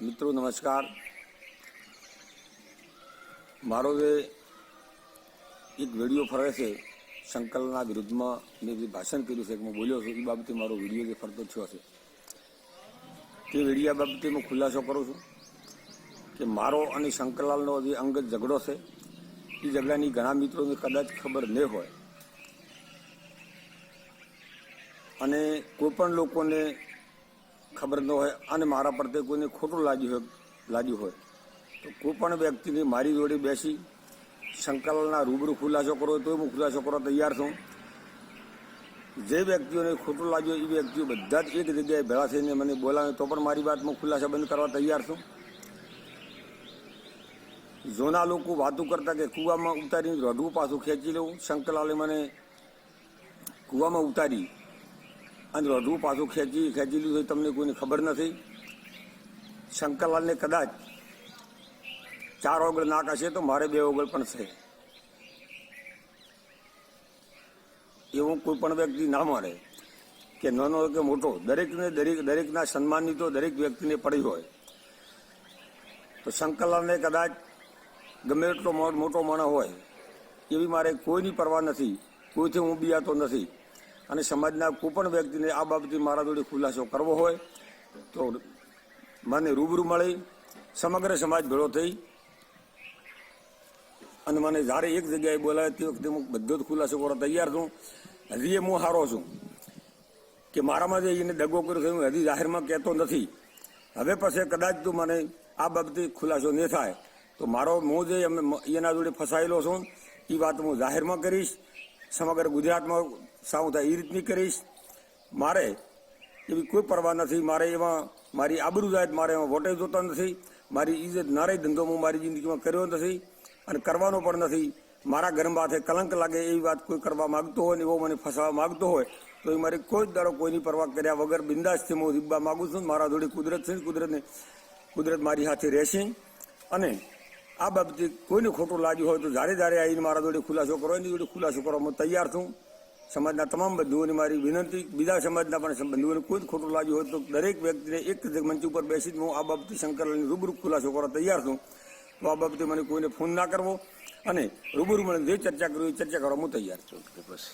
મિત્રો, નમસ્કાર. મારો જે એક વીડિયો ફરે છે, સંકલનના વિરુદ્ધમાં મેં જે ભાષણ કર્યું છે કે હું બોલ્યો છું, એ બાબતે મારો વીડિયો જે ફરતો થયો છે, તે વિડીયા બાબતે હું ખુલાસો કરું છું કે મારો અને શંકરલાલનો જે અંગત ઝઘડો છે, એ ઝઘડાની ઘણા મિત્રોને કદાચ ખબર નહીં હોય. અને કોઈપણ લોકોને ખબર ન હોય અને મારા પ્રત્યે કોઈને ખોટું લાગ્યું હોય લાગ્યું હોય. તો કોઈ પણ વ્યક્તિને મારી જોડે બેસી સંકલનના રૂબરૂ ખુલાસો કરો તો હું ખુલાસો કરવા તૈયાર છું. જે વ્યક્તિઓને ખોટું લાગ્યું એ વ્યક્તિઓ બધા જ એક જગ્યાએ ભેળા થઈને મને બોલાવે, તો પણ મારી વાત હું ખુલાસા બંધ કરવા તૈયાર છું. જોના લોકો વાતો કરતા કે કૂવામાં ઉતારીને રઢવું પાછું ખેંચી લેવું. શંકરલાલે મને કૂવામાં ઉતારી અને રઢવું પાછું ખેંચી ખેંચી લીધું તમને કોઈને ખબર નથી? શંકરલાલને કદાચ ચાર ઓગળ નાક હશે તો મારે બે ઓગળ પણ છે. એવું કોઈ પણ વ્યક્તિ ના મળે કે નાનો કે મોટો, દરેકને દરેક દરેકના સન્માનની તો દરેક વ્યક્તિને પડી હોય. તો શંકરલાલને કદાચ ગમે એટલો મોટો માણસ હોય, એવી મારે કોઈની પરવા નથી. કોઈથી હું બિયાતો નથી. અને સમાજના કોઈપણ વ્યક્તિને આ બાબતે મારા જોડે ખુલાસો કરવો હોય, તો મને રૂબરૂ મળી. સમગ્ર સમાજ ભેળો થઈ. અને મને જ્યારે એક જગ્યાએ બોલાવે તે વખતે હું બધો જ ખુલાસો કરવા તૈયાર છું. હજી એ હું હારો છું કે મારામાં જે એને દગો કર્યો છે, હું હજી જાહેરમાં કહેતો નથી. હવે પછી કદાચ તું મને આ બાબતે ખુલાસો નહીં થાય. તો મારો હું જે એના જોડે ફસાયેલો છું, એ વાત હું જાહેરમાં કરીશ. સમગ્ર ગુજરાતમાં સાઉ થાય એ રીતની કરીશ. મારે એવી કોઈ પરવા નથી. મારે એમાં મારી આબરૂ જાય મારે એમાં વોટે જોતો નથી. મારી ઇજ્જત નારાય ધંધો હું મારી જિંદગીમાં કર્યો નથી અને કરવાનો પણ નથી. મારા ઘરમાં હાથે કલંક લાગે એવી વાત કોઈ કરવા માગતો હોય ને એવો મને ફસાવા માગતો હોય, તો એ મારી કોઈ જ દાડો કોઈની પરવા કર્યા વગર બિંદાસથી હું રીબા માગું છું. મારા જોડે કુદરત છે કુદરતને કુદરત મારી સાથે રહેશે. અને આ બાબતે કોઈને ખોટું લાગ્યું હોય તો ધારે ધારે આવીને મારા જોડે ખુલાસો કરો, એની જોડે ખુલાસો કરવા હું તૈયાર છું. સમાજના તમામ બંધુઓને મારી વિનંતી, બીજા સમાજના પણ બંધુઓને કોઈ જ ખોટું લાગ્યું હોય તો દરેક વ્યક્તિને એક જ મંચ ઉપર બેસીને હું આ બાબતે શંકરલાલની રૂબરૂ ખુલાસો કરવા તૈયાર છું. તો આ બાબતે મને કોઈને ફોન ના કરવો અને રૂબરૂ મને જે ચર્ચા કરવી ચર્ચા કરવા હું તૈયાર છું. બસ.